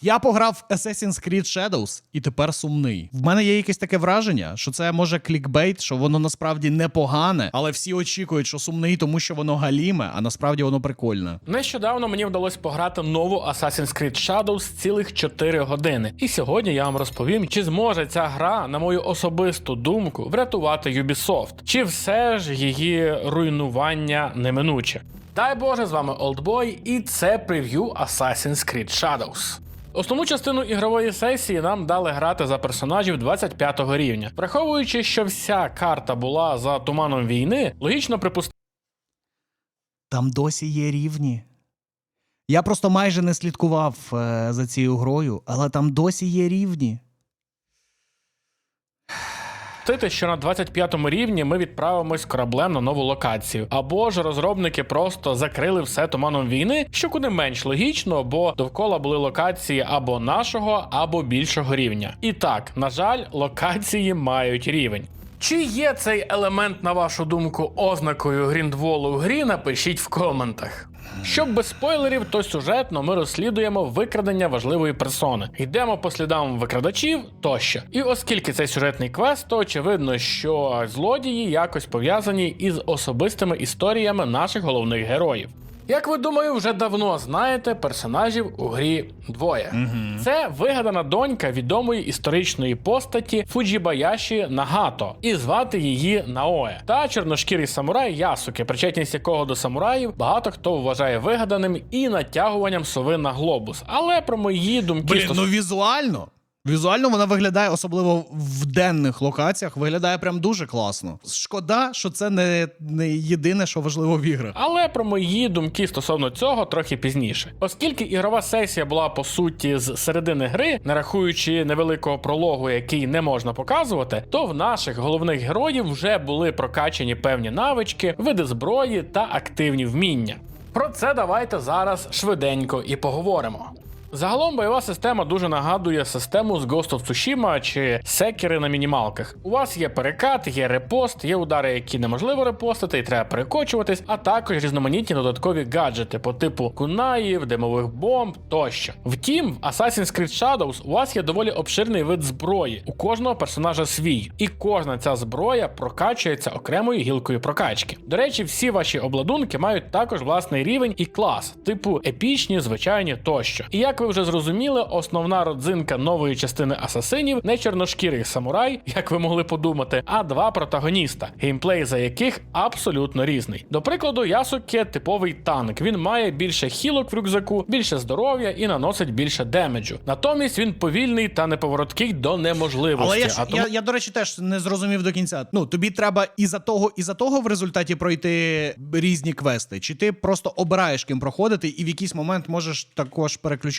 Я пограв Assassin's Creed Shadows і тепер сумний. В мене є якесь таке враження, що це може клікбейт, що воно насправді непогане, але всі очікують, що сумний, тому що воно галіме, а насправді воно прикольне. Нещодавно мені вдалося пограти нову Assassin's Creed Shadows цілих 4 години. І сьогодні я вам розповім, чи зможе ця гра, на мою особисту думку, врятувати Ubisoft, чи все ж її руйнування неминуче. Дай Боже, з вами Oldboy, і це прев'ю Assassin's Creed Shadows. Основну частину ігрової сесії нам дали грати за персонажів 25 рівня. Враховуючи, що вся карта була за туманом війни, логічно припустити. Там досі є рівні. Я просто майже не слідкував е, за цією грою, але там досі є рівні. Припустити, що на 25-му рівні ми відправимось кораблем на нову локацію, або ж розробники просто закрили все туманом війни, що куди менш логічно, бо довкола були локації або нашого, або більшого рівня. І так, на жаль, локації мають рівень. Чи є цей елемент, на вашу думку, ознакою гріндволу в грі? Напишіть в коментах. Щоб без спойлерів, то сюжетно ми розслідуємо викрадення важливої персони, йдемо по слідам викрадачів тощо. І оскільки це сюжетний квест, то очевидно, що злодії якось пов'язані із особистими історіями наших головних героїв. Як ви думаю, вже давно знаєте персонажів у грі двоє. Це вигадана донька відомої історичної постаті Фуджібаяші Нагато, і звати її Наоe. Та чорношкірий самурай Ясуки, причетність якого до самураїв багато хто вважає вигаданим і натягуванням сови на глобус. Але про мої думки Блін, ну візуально. Візуально вона виглядає, особливо в денних локаціях, виглядає прям дуже класно. Шкода, що це не, не єдине, що важливо в іграх. Але про мої думки стосовно цього трохи пізніше. Оскільки ігрова сесія була по суті з середини гри, не рахуючи невеликого прологу, який не можна показувати, то в наших головних героїв вже були прокачані певні навички, види зброї та активні вміння. Про це давайте зараз швиденько і поговоримо. Загалом бойова система дуже нагадує систему з Ghost of Tsushima чи секери на мінімалках. У вас є перекат, є репост, є удари, які неможливо репостити, і треба перекочуватись, а також різноманітні додаткові гаджети по типу кунаїв, димових бомб тощо. Втім, в Assassin's Creed Shadows у вас є доволі обширний вид зброї. У кожного персонажа свій, і кожна ця зброя прокачується окремою гілкою прокачки. До речі, всі ваші обладунки мають також власний рівень і клас, типу епічні, звичайні тощо. І як ви вже зрозуміли, основна родзинка нової частини асасинів не чорношкірий самурай, як ви могли подумати, а два протагоніста, геймплей за яких абсолютно різний. До прикладу, Ясуке типовий танк. Він має більше хілок в рюкзаку, більше здоров'я і наносить більше демеджу. Натомість він повільний та неповороткий до неможливості. Але я, ж, а тому... я, я, до речі, теж не зрозумів до кінця. Ну, тобі треба і за того, і за того в результаті пройти різні квести. Чи ти просто обираєш ким проходити, і в якийсь момент можеш також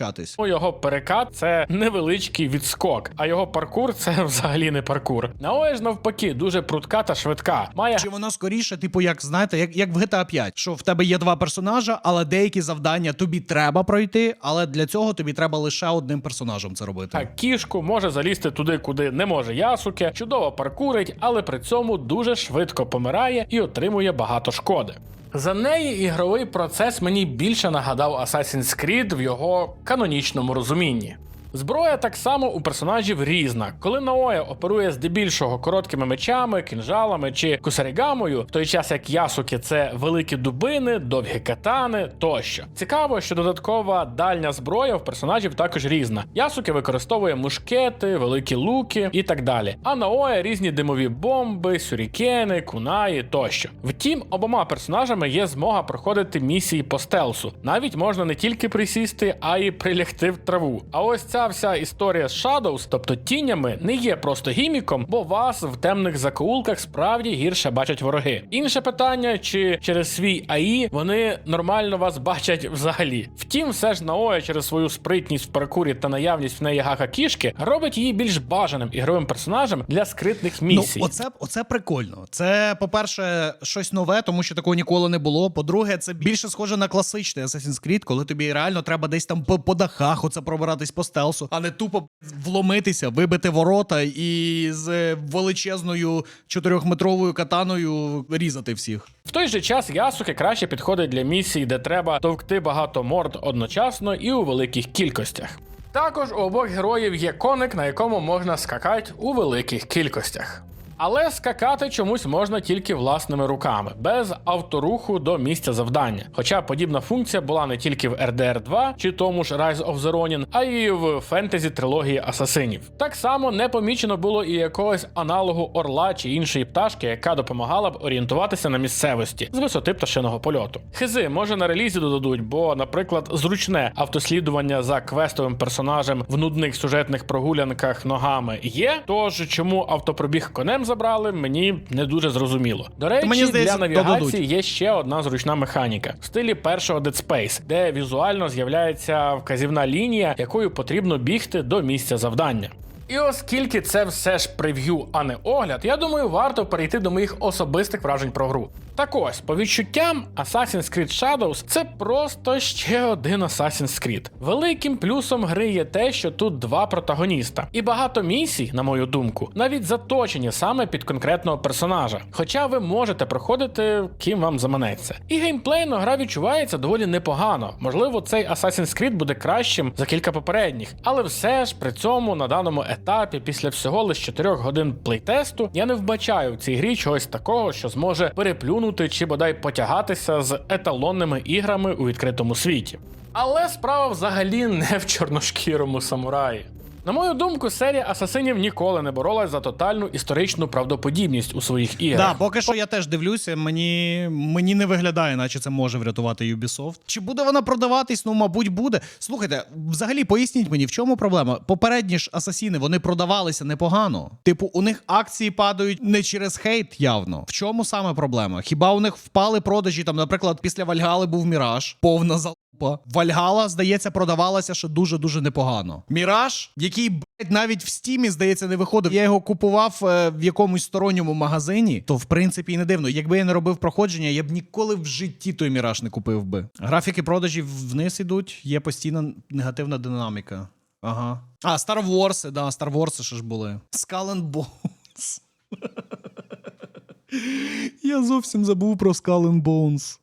переключатись? Тому його перекат це невеличкий відскок, а його паркур це взагалі не паркур. Наоя ж навпаки дуже прудка та швидка. Має Чи воно скоріше, типу, як знаєте, як, як в GTA 5, що в тебе є два персонажа, але деякі завдання тобі треба пройти, але для цього тобі треба лише одним персонажем це робити. Так, кішку може залізти туди, куди не може ясуке, чудово паркурить, але при цьому дуже швидко помирає і отримує багато шкоди. За неї ігровий процес мені більше нагадав Assassin's Creed в його канонічному розумінні. Зброя так само у персонажів різна. Коли Наоя оперує здебільшого короткими мечами, кінжалами чи кусарігамою, в той час як Ясуки це великі дубини, довгі катани тощо. Цікаво, що додаткова дальня зброя в персонажів також різна. Ясуки використовує мушкети, великі луки і так далі. А Наоя різні димові бомби, сюрікени, кунаї тощо. Втім, обома персонажами є змога проходити місії по стелсу. Навіть можна не тільки присісти, а й прилягти в траву. А ось ця вся історія з Shadows, тобто тінями, не є просто гіміком, бо вас в темних закоулках справді гірше бачать вороги. Інше питання, чи через свій АІ вони нормально вас бачать взагалі. Втім, все ж Наоя через свою спритність в паркурі та наявність в неї гака кішки робить її більш бажаним ігровим персонажем для скритних місій. Ну, оце, оце прикольно. Це, по-перше, щось нове, тому що такого ніколи не було. По-друге, це більше схоже на класичний Assassin's Creed, коли тобі реально треба десь там по, по дахах оце пробиратись по стелсу, а не тупо вломитися, вибити ворота і з величезною чотирьохметровою катаною різати всіх. В той же час Ясуки краще підходить для місій, де треба товкти багато морд одночасно і у великих кількостях. Також у обох героїв є коник, на якому можна скакати у великих кількостях. Але скакати чомусь можна тільки власними руками, без авторуху до місця завдання. Хоча подібна функція була не тільки в RDR 2 чи тому ж Rise of the Ronin, а й в фентезі трилогії асасинів. Так само не помічено було і якогось аналогу орла чи іншої пташки, яка допомагала б орієнтуватися на місцевості з висоти пташиного польоту. Хизи може на релізі додадуть, бо, наприклад, зручне автослідування за квестовим персонажем в нудних сюжетних прогулянках ногами є. Тож чому автопробіг конем забрали, мені не дуже зрозуміло. До речі, Мені здається, для навігації є ще одна зручна механіка в стилі першого Dead Space, де візуально з'являється вказівна лінія, якою потрібно бігти до місця завдання. І оскільки це все ж прев'ю, а не огляд, я думаю, варто перейти до моїх особистих вражень про гру. Так ось, по відчуттям, Assassin's Creed Shadows це просто ще один Assassin's Creed. Великим плюсом гри є те, що тут два протагоніста, і багато місій, на мою думку, навіть заточені саме під конкретного персонажа. Хоча ви можете проходити ким вам заманеться. І геймплейно гра відчувається доволі непогано. Можливо, цей Assassin's Creed буде кращим за кілька попередніх, але все ж при цьому на даному етапі, після всього лише 4 годин плейтесту, я не вбачаю в цій грі чогось такого, що зможе переплюнути чи бодай потягатися з еталонними іграми у відкритому світі. Але справа взагалі не в чорношкірому самураї. На мою думку, серія асасинів ніколи не боролась за тотальну історичну правдоподібність у своїх іграх. Да, поки що я теж дивлюся, мені, мені не виглядає, наче це може врятувати Ubisoft. Чи буде вона продаватись? Ну, мабуть, буде. Слухайте, взагалі поясніть мені, в чому проблема? Попередні ж асасіни вони продавалися непогано. Типу, у них акції падають не через хейт явно. В чому саме проблема? Хіба у них впали продажі? Там, наприклад, після Вальгали був Міраж, повна залупа. Вальгала, здається, продавалася ще дуже-дуже непогано. Міраж, який блядь, навіть в стімі, здається, не виходив. Я його купував е, в якомусь сторонньому магазині, то в принципі і не дивно. Якби я не робив проходження, я б ніколи в житті той міраж не купив би. Графіки продажів вниз ідуть, є постійна негативна динаміка. Ага. А, Star Wars, да, Star Wars ж були. Skull and Bones. Я зовсім забув про Skull and Bones.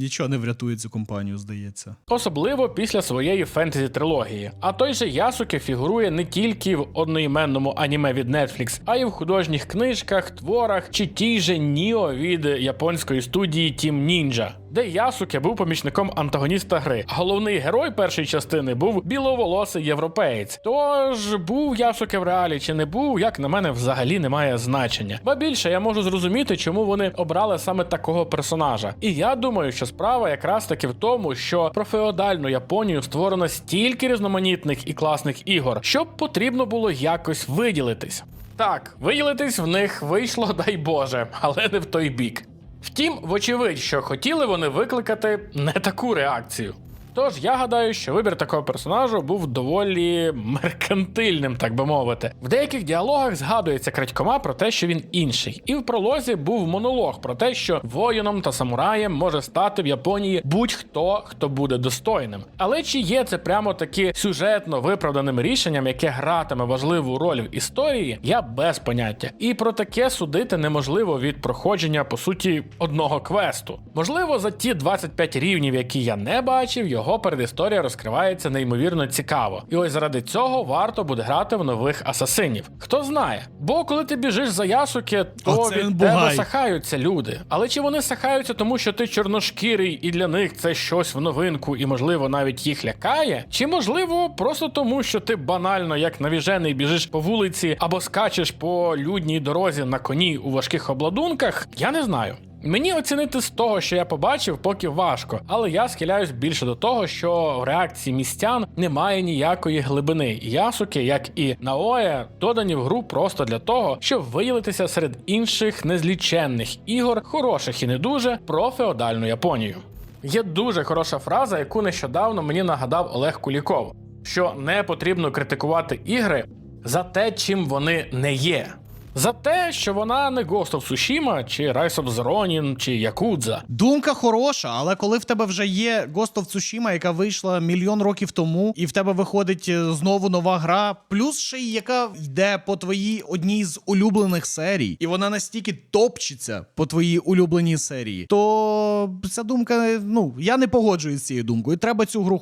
Нічого не врятує цю компанію, здається. Особливо після своєї фентезі трилогії. А той же Ясуке фігурує не тільки в одноіменному аніме від Netflix, а й в художніх книжках, творах чи тій же Ніо від японської студії Team Ninja. Де Ясуке був помічником антагоніста гри. Головний герой першої частини був біловолосий європеєць. Тож був Ясуке в реалі чи не був, як на мене, взагалі не має значення. Ба більше я можу зрозуміти, чому вони обрали саме такого персонажа. І я думаю, що справа якраз таки в тому, що про феодальну Японію створено стільки різноманітних і класних ігор, що потрібно було якось виділитись. Так, виділитись в них вийшло, дай Боже, але не в той бік. Втім, вочевидь, що хотіли вони викликати не таку реакцію. Тож я гадаю, що вибір такого персонажу був доволі меркантильним, так би мовити. В деяких діалогах згадується крадькома про те, що він інший, і в пролозі був монолог про те, що воїном та самураєм може стати в Японії будь-хто, хто буде достойним. Але чи є це прямо таки сюжетно виправданим рішенням, яке гратиме важливу роль в історії, я без поняття. І про таке судити неможливо від проходження по суті одного квесту. Можливо, за ті 25 рівнів, які я не бачив, його передісторія розкривається неймовірно цікаво. І ось заради цього варто буде грати в нових асасинів. Хто знає? Бо коли ти біжиш за ясуки, то Оце від тебе сахаються люди. Але чи вони сахаються, тому що ти чорношкірий, і для них це щось в новинку, і можливо навіть їх лякає? Чи можливо просто тому, що ти банально як навіжений біжиш по вулиці або скачеш по людній дорозі на коні у важких обладунках? Я не знаю. Мені оцінити з того, що я побачив, поки важко, але я схиляюсь більше до того, що в реакції містян немає ніякої глибини. Ясуки, як і Наоя, додані в гру просто для того, щоб виділитися серед інших незліченних ігор, хороших і не дуже, про феодальну Японію. Є дуже хороша фраза, яку нещодавно мені нагадав Олег Куліков: що не потрібно критикувати ігри за те, чим вони не є. За те, що вона не Ghost of Tsushima, чи Rise of Ronin, чи Якудза. Думка хороша, але коли в тебе вже є Ghost of Tsushima, яка вийшла мільйон років тому, і в тебе виходить е, знову нова гра, плюс ще й яка йде по твоїй одній з улюблених серій, і вона настільки топчеться по твоїй улюбленій серії, то ця думка, ну я не погоджуюсь з цією думкою. Треба цю гру.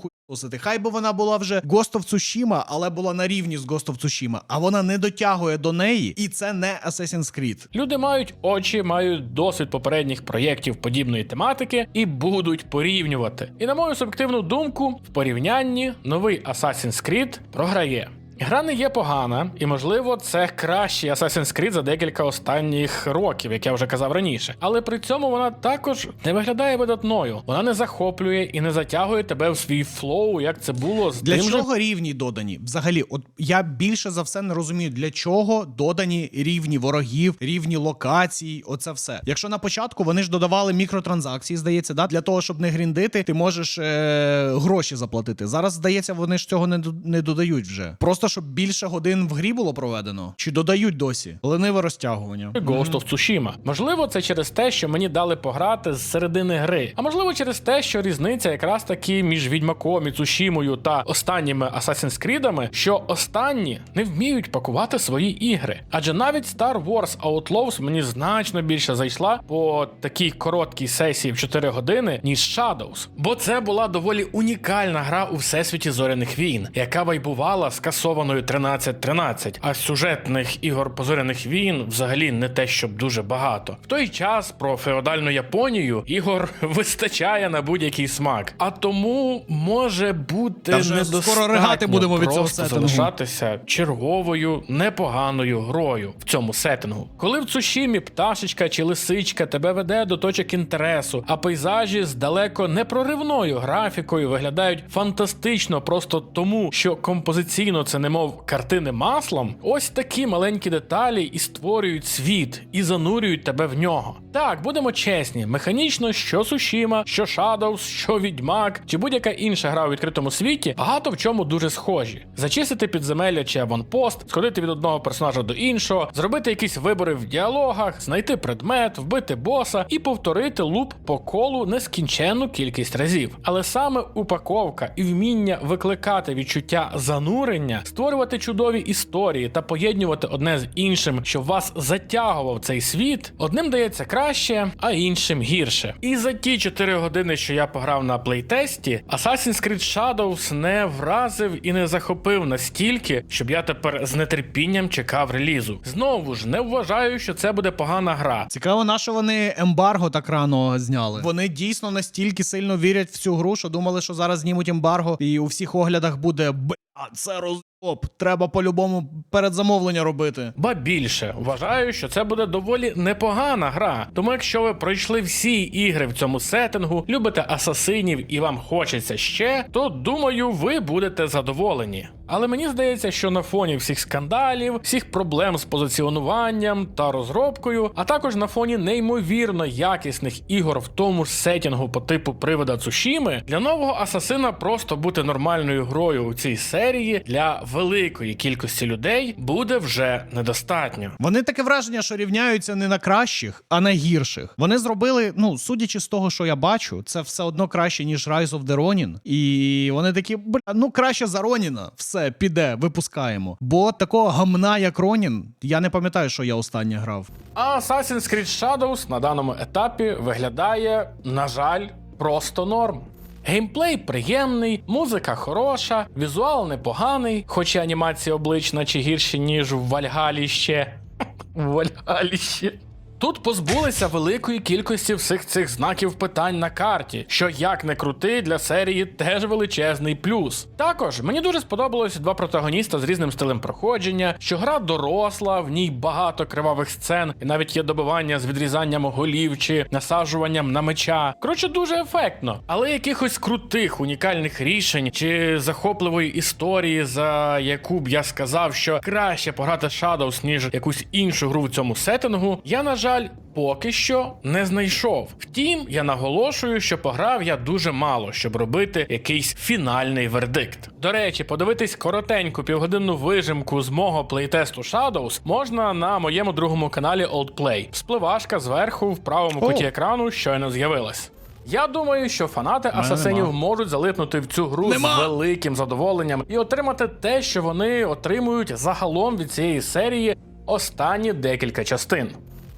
Хай би вона була вже of Tsushima, але була на рівні з of Tsushima, а вона не дотягує до неї, і це не Assassin's Creed. Люди мають очі, мають досвід попередніх проєктів подібної тематики і будуть порівнювати. І на мою суб'єктивну думку, в порівнянні новий Assassin's Creed програє. Гра не є погана, і можливо, це кращий Assassin's Creed за декілька останніх років, як я вже казав раніше. Але при цьому вона також не виглядає видатною. Вона не захоплює і не затягує тебе в свій флоу, як це було з Для тим же чого рівні додані? Взагалі, от я більше за все не розумію, для чого додані рівні ворогів, рівні локацій, оце все. Якщо на початку вони ж додавали мікротранзакції, здається, да? для того, щоб не гріндити, ти можеш е- гроші заплатити. Зараз, здається, вони ж цього не, до- не додають вже. Просто щоб більше годин в грі було проведено. Чи додають досі? Лениве розтягування. Ghost of Tsushima. Можливо, це через те, що мені дали пограти з середини гри. А можливо, через те, що різниця якраз таки між Відьмаком і Цушімою та останніми Assassin's Creed, що останні не вміють пакувати свої ігри. Адже навіть Star Wars Outlaws мені значно більше зайшла по такій короткій сесії в 4 години, ніж Shadows. Бо це була доволі унікальна гра у всесвіті зоряних війн, яка вайбувала скасованою 13-13, а сюжетних ігор по зоряних війн взагалі не те, щоб дуже багато. В той час про феодальну Японію ігор вистачає на будь-який смак. А тому може бути Та недостатньо скоро ригати будемо від цього просто сеттингу. залишатися черговою непоганою грою в цьому сеттингу. Коли в Цушімі пташечка чи лисичка тебе веде до точок інтересу, а пейзажі з далеко непроривною графікою виглядають фантастично, просто тому, що композиційно це немов картини маслом. Ось такі маленькі деталі і створюють світ, і занурюють тебе в нього. Так, будемо чесні, механічно, що Сушіма, що Shadows, що Відьмак, чи будь-яка інша гра у відкритому світі, багато в чому дуже схожі. Зачистити підземелля чи аванпост, сходити від одного персонажа до іншого, зробити якісь вибори в діалогах, знайти предмет, вбити боса і повторити луп по колу нескінченну кількість разів. Але саме упаковка і вміння викликати відчуття занурення, створювати чудові історії та поєднувати одне з іншим, щоб вас затягував цей світ, одним дається краще, а іншим гірше. І за ті 4 години, що я пограв на плейтесті, Assassin's Creed Shadows не вразив і не захопив настільки, щоб я тепер з нетерпінням чекав релізу. Знову ж не вважаю, що це буде погана гра. Цікаво, на що вони ембарго так рано зняли. Вони дійсно настільки сильно вірять в цю гру, що думали, що зараз знімуть ембарго, і у всіх оглядах буде бля, це розоп. Треба по-любому передзамовлення робити. Ба більше вважаю, що це буде доволі непогана гра. Тому, якщо ви пройшли всі ігри в цьому сеттингу, любите асасинів і вам хочеться ще, то думаю, ви будете задоволені. Але мені здається, що на фоні всіх скандалів, всіх проблем з позиціонуванням та розробкою, а також на фоні неймовірно якісних ігор в тому ж сетінгу по типу привода Цушіми, для нового асасина просто бути нормальною грою у цій серії для великої кількості людей буде вже недостатньо. Вони таке враження, що рівняються не на кращих, а на гірших. Вони зробили, ну судячи з того, що я бачу, це все одно краще ніж Rise of the Ronin. І вони такі, бля, ну краще за Роніна. Все, піде, випускаємо. Бо такого гамна, як Ронін, я не пам'ятаю, що я останнє грав. А Assassin's Creed Shadows на даному етапі виглядає, на жаль, просто норм. Геймплей приємний, музика хороша, візуал непоганий, хоча анімація облич наче гірші, ніж в Вальгалі ще. В Вальгалі ще. Тут позбулися великої кількості всіх цих знаків питань на карті, що як не крути для серії теж величезний плюс. Також мені дуже сподобалось два протагоніста з різним стилем проходження, що гра доросла, в ній багато кривавих сцен, і навіть є добивання з відрізанням голів чи насаджуванням на меча. Коротше, дуже ефектно, але якихось крутих унікальних рішень чи захопливої історії, за яку б я сказав, що краще пограти Shadows, ніж якусь іншу гру в цьому сеттингу, я на жаль. Поки що не знайшов. Втім, я наголошую, що пограв я дуже мало, щоб робити якийсь фінальний вердикт. До речі, подивитись коротеньку півгодинну вижимку з мого плейтесту Shadows можна на моєму другому каналі Old Play. Спливашка зверху в правому куті екрану щойно з'явилась. Я думаю, що фанати асасинів нема. можуть залипнути в цю гру Нема. з великим задоволенням і отримати те, що вони отримують загалом від цієї серії останні декілька частин.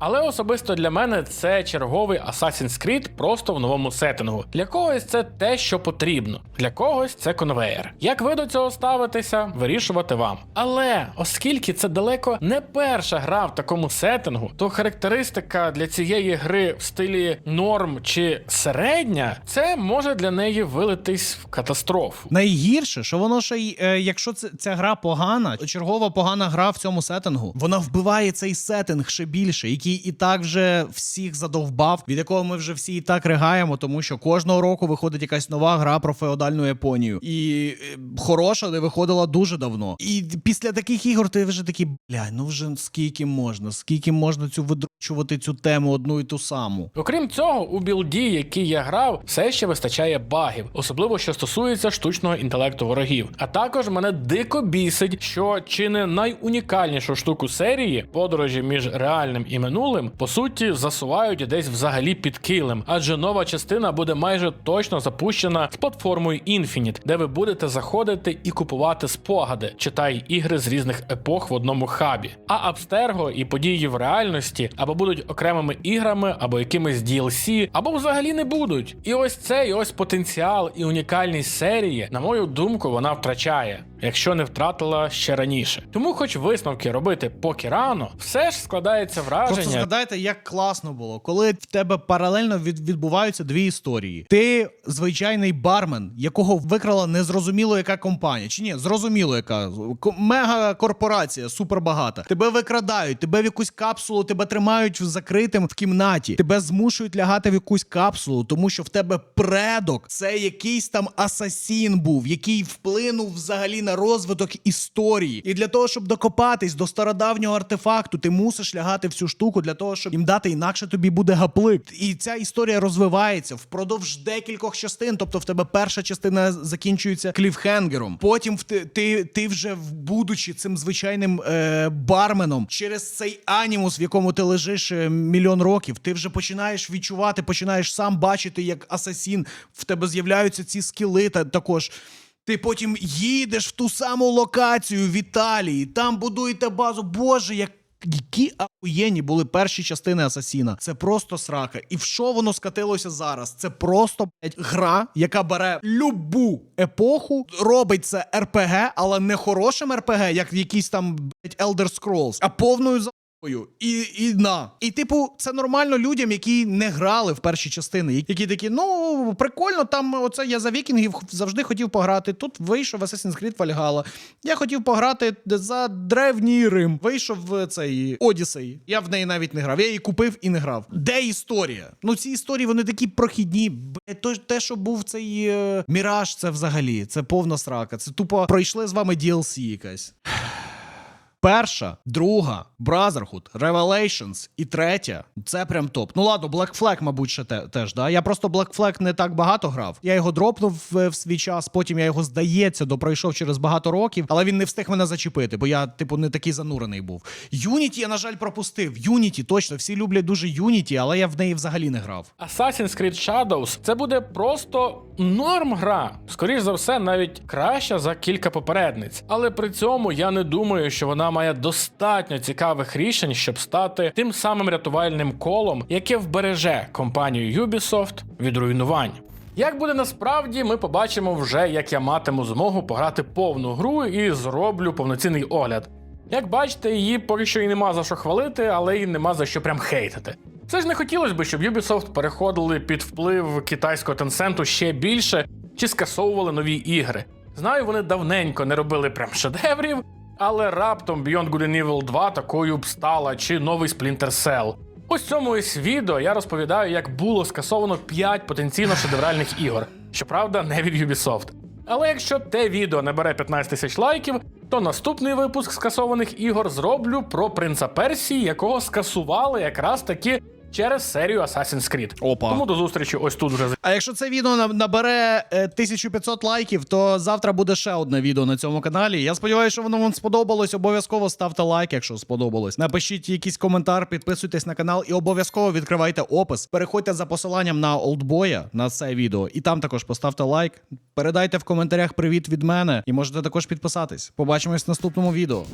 Але особисто для мене це черговий Assassin's Creed просто в новому сеттингу. Для когось це те, що потрібно, для когось це конвеєр. Як ви до цього ставитеся, вирішувати вам. Але оскільки це далеко не перша гра в такому сеттингу, то характеристика для цієї гри в стилі норм чи середня, це може для неї вилитись в катастрофу. Найгірше, що воно ще й, е, якщо це, ця гра погана, чергова погана гра в цьому сеттингу, вона вбиває цей сеттинг ще більше, який і так вже всіх задовбав, від якого ми вже всі і так ригаємо, тому що кожного року виходить якась нова гра про феодальну Японію. І е, хороша не виходила дуже давно. І після таких ігор ти вже такий, бля, ну вже скільки можна, скільки можна цю видручувати цю тему одну і ту саму. Окрім цього, у білді, який я грав, все ще вистачає багів, особливо що стосується штучного інтелекту ворогів. А також мене дико бісить, що чи не найунікальнішу штуку серії подорожі між реальним і минулим по суті засувають десь взагалі під килим, адже нова частина буде майже точно запущена з платформою Infinite, де ви будете заходити і купувати спогади, читай ігри з різних епох в одному хабі. А Абстерго і події в реальності або будуть окремими іграми, або якимись DLC, або взагалі не будуть. І ось цей ось потенціал і унікальність серії, на мою думку, вона втрачає, якщо не втратила ще раніше. Тому, хоч висновки робити поки рано, все ж складається Просто враження. згадайте, як класно було, коли в тебе паралельно від, відбуваються дві історії. Ти звичайний бармен, якого викрала незрозуміло яка компанія. Чи ні, зрозуміло, яка мега корпорація, супербагата. Тебе викрадають, тебе в якусь капсулу, тебе тримають в закритим в кімнаті. Тебе змушують лягати в якусь капсулу, тому що в тебе предок це якийсь там асасін був, який вплинув взагалі на розвиток історії. І для того, щоб докопатись до стародавнього артефакту, ти мусиш лягати в цю штуку для того, щоб їм дати інакше тобі буде гаплик. І ця історія розвивається впродовж декількох частин. Тобто, в тебе перша частина закінчується кліфхенгером. Потім ти, ти, ти вже будучи цим звичайним е, барменом, через цей анімус, в якому ти лежиш е, мільйон років, ти вже починаєш відчувати, починаєш сам бачити, як асасін. В тебе з'являються ці скіли та також. Ти потім їдеш в ту саму локацію в Італії, там будуєте базу. Боже, як. Які ахуєнні були перші частини Асасіна. Це просто срака. І в що воно скатилося зараз? Це просто блядь, гра, яка бере любу епоху, робить це РПГ, але не хорошим РПГ, як в якійсь там блядь, Elder Scrolls, а повною за. І, і на. І, типу, це нормально людям, які не грали в перші частини, які такі, ну прикольно, там оце я за вікінгів завжди хотів пограти. Тут вийшов Assassin's Creed Valhalla. Я хотів пограти за древній Рим. Вийшов цей Одіссей. Я в неї навіть не грав. Я її купив і не грав. Де історія? Ну ці історії вони такі прохідні. То те, що був цей е, Міраж, це взагалі це повна срака. Це тупо пройшли з вами DLC якась. Перша, друга, Brotherhood, Revelations і третя це прям топ. Ну ладно, Black Flag, мабуть, ще те, теж. Да? Я просто Black Flag не так багато грав. Я його дропнув в, в свій час, потім я його, здається, допройшов через багато років, але він не встиг мене зачепити, бо я, типу, не такий занурений був. Unity я, на жаль, пропустив. Unity, точно, всі люблять дуже Unity, але я в неї взагалі не грав. Assassin's Creed Shadows це буде просто норм гра. Скоріш за все, навіть краща за кілька попередниць. Але при цьому я не думаю, що вона має достатньо цікавих рішень, щоб стати тим самим рятувальним колом, яке вбереже компанію Ubisoft від руйнувань. Як буде насправді, ми побачимо вже, як я матиму змогу пограти повну гру і зроблю повноцінний огляд. Як бачите, її поки що і нема за що хвалити, але й нема за що прям хейтити. Це ж не хотілося б, щоб Ubisoft переходили під вплив китайського Tencent ще більше чи скасовували нові ігри. Знаю, вони давненько не робили прям шедеврів, але раптом Beyond Good and Evil 2 такою б стала, чи новий Splinter Cell. В цьому ось відео я розповідаю, як було скасовано 5 потенційно шедевральних ігор. Щоправда, не від Ubisoft. Але якщо те відео набере 15 тисяч лайків, то наступний випуск скасованих ігор зроблю про принца Персії, якого скасували якраз таки через серію Assassin's Creed. Опа. Тому до зустрічі ось тут вже А якщо це відео набере е, 1500 лайків, то завтра буде ще одне відео на цьому каналі. Я сподіваюся, що воно вам сподобалось. Обов'язково ставте лайк, якщо сподобалось. Напишіть якийсь коментар, підписуйтесь на канал і обов'язково відкривайте опис. Переходьте за посиланням на олдбоя на це відео, і там також поставте лайк. Передайте в коментарях привіт від мене, і можете також підписатись. Побачимось в наступному відео.